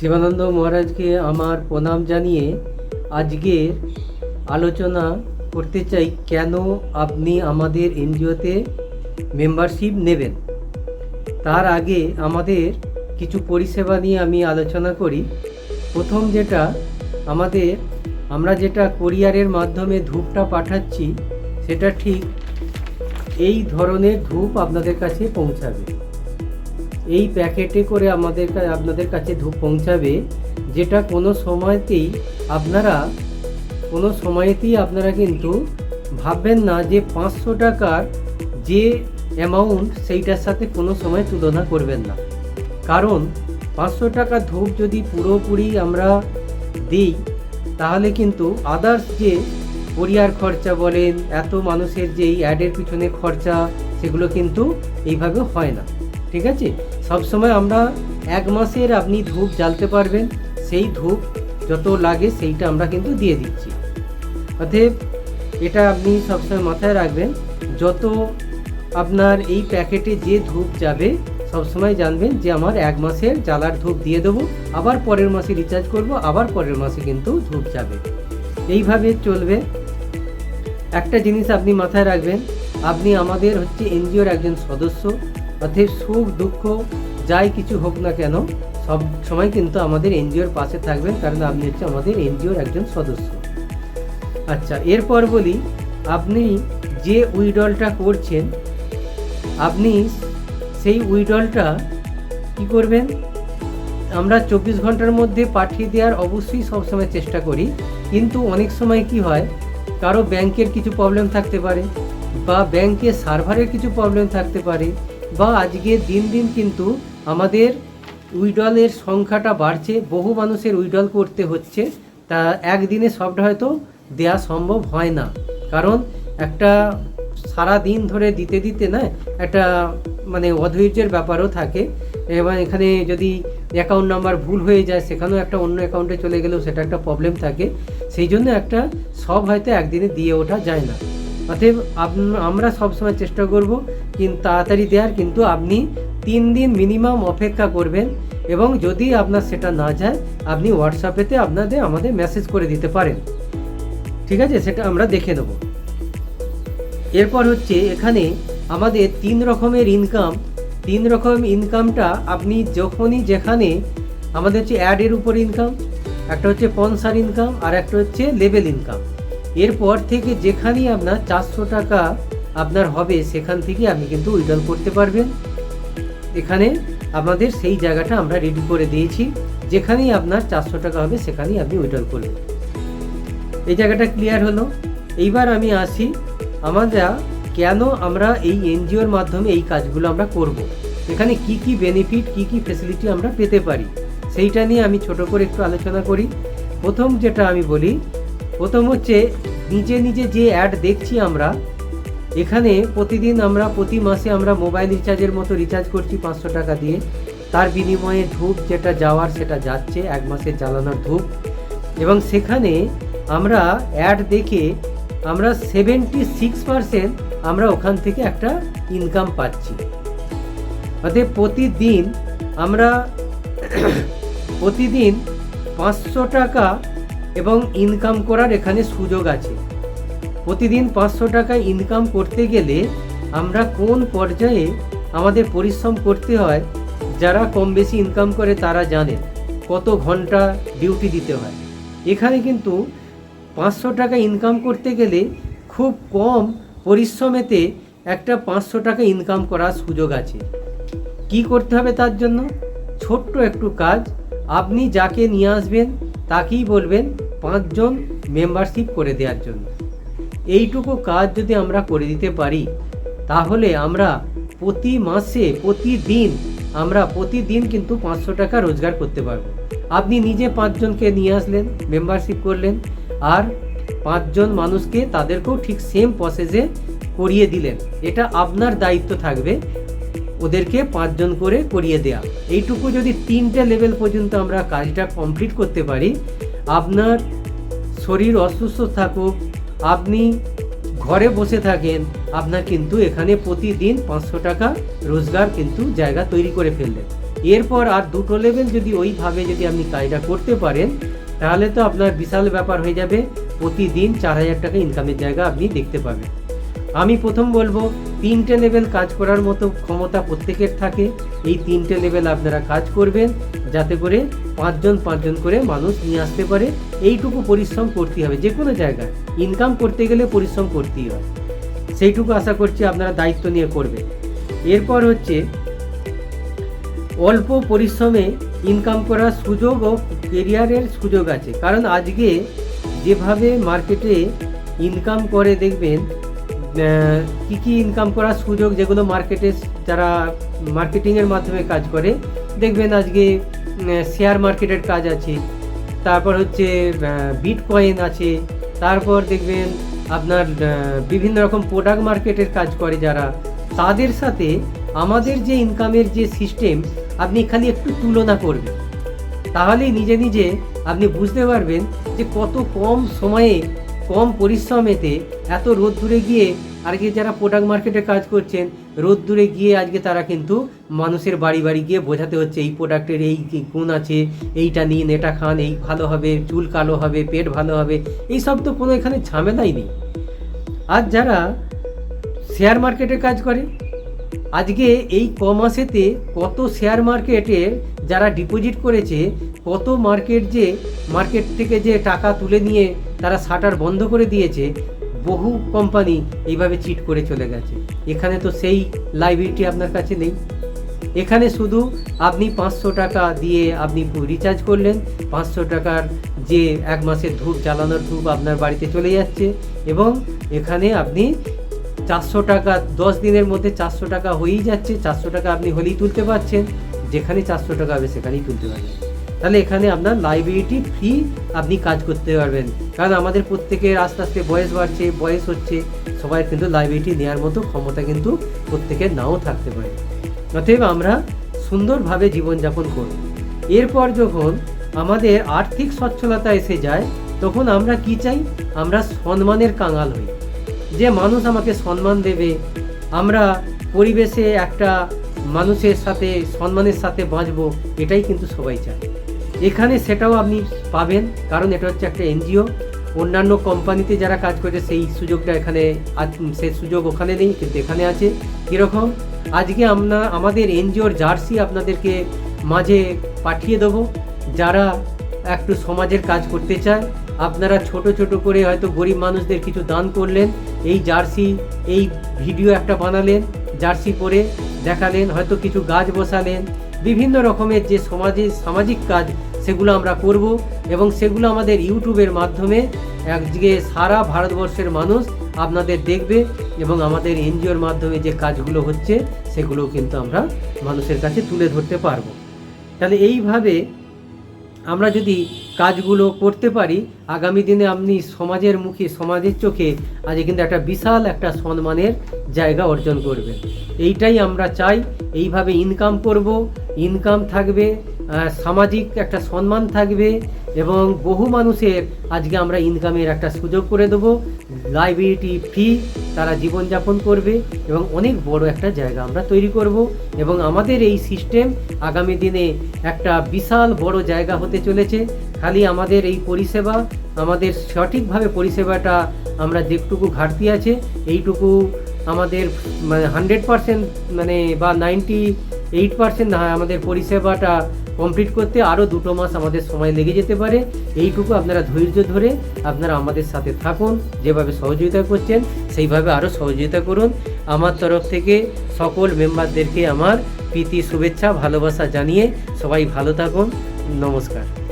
শিবানন্দ মহারাজকে আমার প্রণাম জানিয়ে আজকের আলোচনা করতে চাই, কেন আপনি আমাদের এনজিওতে মেম্বারশিপ নেবেন? তার আগে আমাদের কিছু পরিষেবা নিয়ে আমি আলোচনা করি। প্রথম যেটা, আমাদের, আমরা যেটা কোরিয়ারের মাধ্যমে ধূপটা পাঠাচ্ছি, সেটা ঠিক এই ধরনের ধূপ আপনাদের কাছে পৌঁছাবে। এই প্যাকেটে করে আমাদের আপনাদের কাছে ধূপ পৌঁছাবে, যেটা কোনো সময়তেই আপনারা, কোনো সময়তেই আপনারা কিন্তু ভাববেন না যে পাঁচশো টাকার যে অ্যামাউন্ট সেইটার সাথে কোনো সময় তুলনা করবেন না। কারণ পাঁচশো টাকা ধূপ যদি পুরোপুরি আমরা দিই, তাহলে কিন্তু আদার্স যে কোরিয়ার খরচা বলেন, এত মানুষের যে এই অ্যাডের পিছনে খরচা, সেগুলো কিন্তু এইভাবে হয় না। ঠিক আছে? সবসময় আমরা এক মাসের আপনি ধূপ জ্বালতে পারবেন, সেই ধূপ যত লাগে সেইটা আমরা কিন্তু দিয়ে দিচ্ছি। অতএব এটা আপনি সবসময় মাথায় রাখবেন, যত আপনার এই প্যাকেটে যে ধূপ যাবে সবসময় জানবেন যে আমার এক মাসের জ্বালার ধূপ দিয়ে দেবো, আবার পরের মাসে রিচার্জ করব, আবার পরের মাসে কিন্তু ধূপ যাবে। এইভাবে চলবে। একটা জিনিস আপনি মাথায় রাখবেন, আপনি আমাদের হচ্ছে এনজিওর একজন সদস্য অর্থাৎ সুখ, দুঃখ, যাই কিছু হোক না কেন, সব সময় কিন্তু আমাদের এনজিওর পাশে থাকবেন, কারণ আপনি হচ্ছে আমাদের এনজিওর একজন সদস্য। আচ্ছা এরপর বলি, আপনি যে উইডলটা করছেন, আপনি সেই উইডলটা কি করবেন? আমরা চব্বিশ ঘণ্টার মধ্যে পাঠিয়ে দেওয়ার অবশ্যই সবসময় চেষ্টা করি, কিন্তু অনেক সময় কি হয়, কারও ব্যাংকের কিছু প্রবলেম থাকতে পারে, বা ব্যাংকের সার্ভারের কিছু প্রবলেম থাকতে পারে বা আজকে দিন দিন কিন্তু আমাদের উইডলের সংখ্যাটা বাড়ছে, বহু মানুষের উইডল করতে হচ্ছে। তা একদিনে সবটা হয়তো দেওয়া সম্ভব হয় না। কারণ একটা সারা দিন ধরে দিতে দিতে না, একটা মানে অধৈর্যের ব্যাপারও থাকে। এবং এখানে যদি অ্যাকাউন্ট নাম্বার ভুল হয়ে যায়, সেখানেও একটা অন্য অ্যাকাউন্টে চলে গেলেও সেটা একটা প্রবলেম থাকে। সেই জন্য একটা সব হয়তো একদিনে দিয়ে ওঠা যায় না। অতএব আমরা সবসময় চেষ্টা করব কিন্তু তাড়াতাড়ি দেওয়ার কিন্তু আপনি তিন দিন মিনিমাম অপেক্ষা করবেন এবং যদি আপনার সেটা না যায়, আপনি হোয়াটসঅ্যাপেতে আপনাদের, আমাদের মেসেজ করে দিতে পারেন। ঠিক আছে? সেটা আমরা দেখে নেব। এরপর হচ্ছে, এখানে আমাদের তিন রকমের ইনকাম তিন রকম ইনকামটা আপনি যখনই যেখানে, আমাদের হচ্ছে অ্যাডের উপর ইনকাম একটা হচ্ছে পনসার ইনকাম আর একটা হচ্ছে লেভেল ইনকাম এরপর থেকে যেখানেই আপনার চারশো টাকা আপনার হবে, সেখান থেকে আপনি কিন্তু উইড্রল করতে পারবেন। এখানে আমাদের সেই জায়গাটা আমরা রেডি করে দিয়েছি। যেখানেই আপনার চারশো টাকা হবে, সেখানেই আপনি উইড্রল করবেন। এই জায়গাটা ক্লিয়ার হলো। এইবার আমি আসি আমরা কেন আমরা এই এনজিওর মাধ্যমে এই কাজগুলো আমরা করব। এখানে কি কি বেনিফিট কি কি ফেসিলিটি আমরা পেতে পারি? সেইটা নিয়ে আমি ছোট করে একটু আলোচনা করি। প্রথম যেটা আমি বলি, প্রথম হচ্ছে নিজে নিজে যে অ্যাড দেখছি আমরা এখানে প্রতিদিন আমরা, প্রতি মাসে আমরা মোবাইল রিচার্জের মতো রিচার্জ করছি পাঁচশো টাকা দিয়ে। তার বিনিময়ে ধূপ যেটা যাওয়ার, সেটা যাচ্ছে, এক মাসের জ্বালানোর ধূপ। এবং সেখানে আমরা অ্যাড দেখে আমরা সেভেন্টি সিক্স পারসেন্ট আমরা ওখান থেকে একটা ইনকাম পাচ্ছি। অতএব প্রতিদিন আমরা প্রতিদিন পাঁচশো টাকা এবং ইনকাম করার এখানে সুযোগ আছে। প্রতিদিন পাঁচশো টাকা ইনকাম করতে গেলে আমরা কোন পর্যায়ে আমাদের পরিশ্রম করতে হয়, যারা কম বেশি ইনকাম করে তারা জানে। কত ঘণ্টা ডিউটি দিতে হয়। এখানে কিন্তু পাঁচশো টাকা ইনকাম করতে গেলে খুব কম পরিশ্রমেতে একটা পাঁচশো টাকা ইনকাম করার সুযোগ আছে। কি করতে হবে তার জন্য? ছোট্ট একটু কাজ। আপনি যাকে নিয়ে আসবেন, তাকেই বলবেন পাঁচজন মেম্বারশিপ করে দেওয়ার জন্য। এইটুকু কাজ যদি আমরা করে দিতে পারি, তাহলে আমরা প্রতি মাসে, প্রতিদিন, আমরা প্রতিদিন কিন্তু পাঁচশো টাকা রোজগার করতে পারব। আপনি নিজে পাঁচজনকে নিয়ে আসলেন মেম্বারশিপ করলেন, আর পাঁচজন মানুষকে তাদেরকেও ঠিক সেম প্রসেসে করিয়ে দিলেন। এটা আপনার দায়িত্ব থাকবে, ওদেরকে পাঁচজন করে করিয়ে দেয়া। এইটুকু যদি তিনটে লেভেল পর্যন্ত আমরা কাজটা কমপ্লিট করতে পারি, আপনার শরীর অসুস্থ থাকুক আপনি ঘরে বসে থাকেন, আপনার কিন্তু এখানে প্রতিদিন পাঁচশো টাকা রোজগার কিন্তু জায়গা তৈরি করে ফেললেন। এরপর আর দুটো লেভেল যদি ওইভাবে যদি আপনি কাজটা করতে পারেন, তাহলে তো আপনার বিশাল ব্যাপার হয়ে যাবে। প্রতিদিন চার হাজার টাকা ইনকামের জায়গা আপনি দেখতে পাবেন। আমি প্রথম বলব তিনটে লেভেল কাজ করার মতো ক্ষমতা প্রত্যেকের থাকে। এই তিনটে লেভেল আপনারা কাজ করবেন, যাতে করে পাঁচজন পাঁচজন করে মানুষ নিয়ে আসতে পারে। এইটুকু পরিশ্রম করতে হবে, যে কোনো জায়গায়। ইনকাম করতে গেলে পরিশ্রম করতেই হয়। সেইটুকু আশা করছি আপনারা দায়িত্ব নিয়ে করবেন। এরপর হচ্ছে, অল্প পরিশ্রমে ইনকাম করার সুযোগ ও কেরিয়ারের সুযোগ আছে। কারণ আজকে যেভাবে মার্কেটে ইনকাম করে দেখবেন কি কি ইনকাম করার সুযোগ যেগুলো মার্কেটে যারা মার্কেটিংয়ের মাধ্যমে কাজ করে, দেখবেন আজকে শেয়ার মার্কেটের কাজ আছে, তারপর হচ্ছে বিট কয়েন আছে, তারপর দেখবেন আপনার বিভিন্ন রকম প্রোডাক্ট মার্কেটের কাজ করে যারা, তাদের সাথে আমাদের যে ইনকামের যে সিস্টেম আপনি খালি একটু তুলনা করবেন। তাহলেই নিজে নিজে আপনি বুঝতে পারবেন যে কত কম সময়ে কম পরিশ্রমেতে এত রোদ দূরে গিয়ে আজকে যারা প্রোডাক্ট মার্কেটে কাজ করছেন, রোদ দূরে গিয়ে আজকে তারা কিন্তু মানুষের বাড়ি বাড়ি গিয়ে বোঝাতে হচ্ছে এই প্রোডাক্টের এই গুণ আছে, এইটা নিন, এটা খান, এই ভালো হবে, চুল কালো হবে, পেট ভালো হবে, এই সব তো কোনো এখানে ঝামেলাই নেই। আর যারা শেয়ার মার্কেটে কাজ করে, আজকে এই ক মাসেতে কত শেয়ার মার্কেটের যারা ডিপোজিট করেছে, কত মার্কেট যে মার্কেট থেকে যে টাকা তুলে নিয়ে তারা শাটার বন্ধ করে দিয়েছে, বহু কোম্পানি এইভাবে চিট করে চলে গেছে। এখানে তো সেই লাইবিলিটি আপনার কাছে নেই। এখানে শুধু আপনি পাঁচশো টাকা দিয়ে আপনি রিচার্জ করলেন, পাঁচশো টাকার যে এক মাসের ধূপ, জ্বালানোর ধূপ আপনার বাড়িতে চলে যাচ্ছে এবং এখানে আপনি চারশো টাকা, দশ দিনের মধ্যে চারশো টাকা হয়েই যাচ্ছে, চারশো টাকা আপনি হলেই তুলতে পারছেন। যেখানে চারশো টাকা হবে সেখানেই তুলতে পারবেন। তাহলে এখানে আপনার লাইব্রেরিটি ফ্রি আপনি কাজ করতে পারবেন। কারণ আমাদের প্রত্যেকের আস্তে আস্তে বয়স বাড়ছে, বয়স হচ্ছে সবাই কিন্তু লাইব্রেরিটি নেওয়ার মতো ক্ষমতা কিন্তু প্রত্যেকের নাও থাকতে পারে। অতএব আমরা সুন্দরভাবে জীবনযাপন করব। এরপর যখন আমাদের আর্থিক সচ্ছলতা এসে যায়, তখন আমরা কি চাই? আমরা সম্মানের কাঙাল হই। যে মানুষ আমাকে সম্মান দেবে, আমরা পরিবেশে একটা মানুষের সাথে, সম্মানের সাথে বাঁচবো, এটাই কিন্তু সবাই চায়। এখানে সেটাও আপনি পাবেন, কারণ এটা হচ্ছে একটা এনজিও। অন্যান্য কোম্পানিতে যারা কাজ করছে সেই সুযোগটা এখানে সেই সুযোগ ওখানে নেই, কিন্তু এখানে আছে। কীরকম? আজকে আমরা, আমাদের এনজিওর জার্সি আপনাদেরকে মাঝে পাঠিয়ে দেবো। যারা একটু সমাজের কাজ করতে চায়, আপনারা ছোট ছোট করে হয়তো গরিব মানুষদের কিছু দান করলেন, এই জার্সি, এই ভিডিও একটা বানালেন, জার্সি পরে। দেখালেন, হয়তো কিছু গাছ বসালেন, বিভিন্ন রকমের যে সমাজে, সামাজিক কাজ, সেগুলো আমরা করব এবং সেগুলো আমাদের ইউটিউবের মাধ্যমে একদিকে সারা ভারতবর্ষের মানুষ আপনাদের দেখবে এবং আমাদের এনজিওর মাধ্যমে যে কাজগুলো হচ্ছে সেগুলো কিন্তু আমরা মানুষের কাছে তুলে ধরতে পারব। তাহলে এইভাবে আমরা যদি কাজগুলো করতে পারি, আগামী দিনে আপনি সমাজের মুখে, সমাজের চোখে আজ কিন্তু একটা বিশাল একটা সম্মানের জায়গা অর্জন করবেন। এইটাই আমরা চাই, এইভাবে ইনকাম করব ইনকাম থাকবে সামাজিক একটা সম্মান থাকবে এবং বহু মানুষের আজকে আমরা ইনকামের একটা সুযোগ করে দেবো। লাইব্রেরিটি ফ্রি তারা জীবনযাপন করবে এবং অনেক বড় একটা জায়গা আমরা তৈরি করব এবং আমাদের এই সিস্টেম আগামী দিনে একটা বিশাল বড় জায়গা হতে চলেছে। খালি আমাদের এই পরিষেবা, আমাদের সঠিকভাবে পরিষেবাটা আমরা যেটুকু ঘাটতি আছে, এইটুকু আমাদের মানে হান্ড্রেড পারসেন্ট মানে বা নাইনটি এইট পারসেন্ট আমাদের পরিষেবাটা কমপ্লিট করতে আরও দুটো মাস আমাদের সময় লেগে যেতে পারে। এইটুকু আপনারা ধৈর্য ধরে আপনারা আমাদের সাথে থাকুন, যেভাবে সহযোগিতা করছেন, সেইভাবে আরও সহযোগিতা করুন। আমার তরফ থেকে সকল মেম্বারদেরকে আমার প্রীতি, শুভেচ্ছা, ভালোবাসা জানিয়ে সবাই ভালো থাকুন। নমস্কার।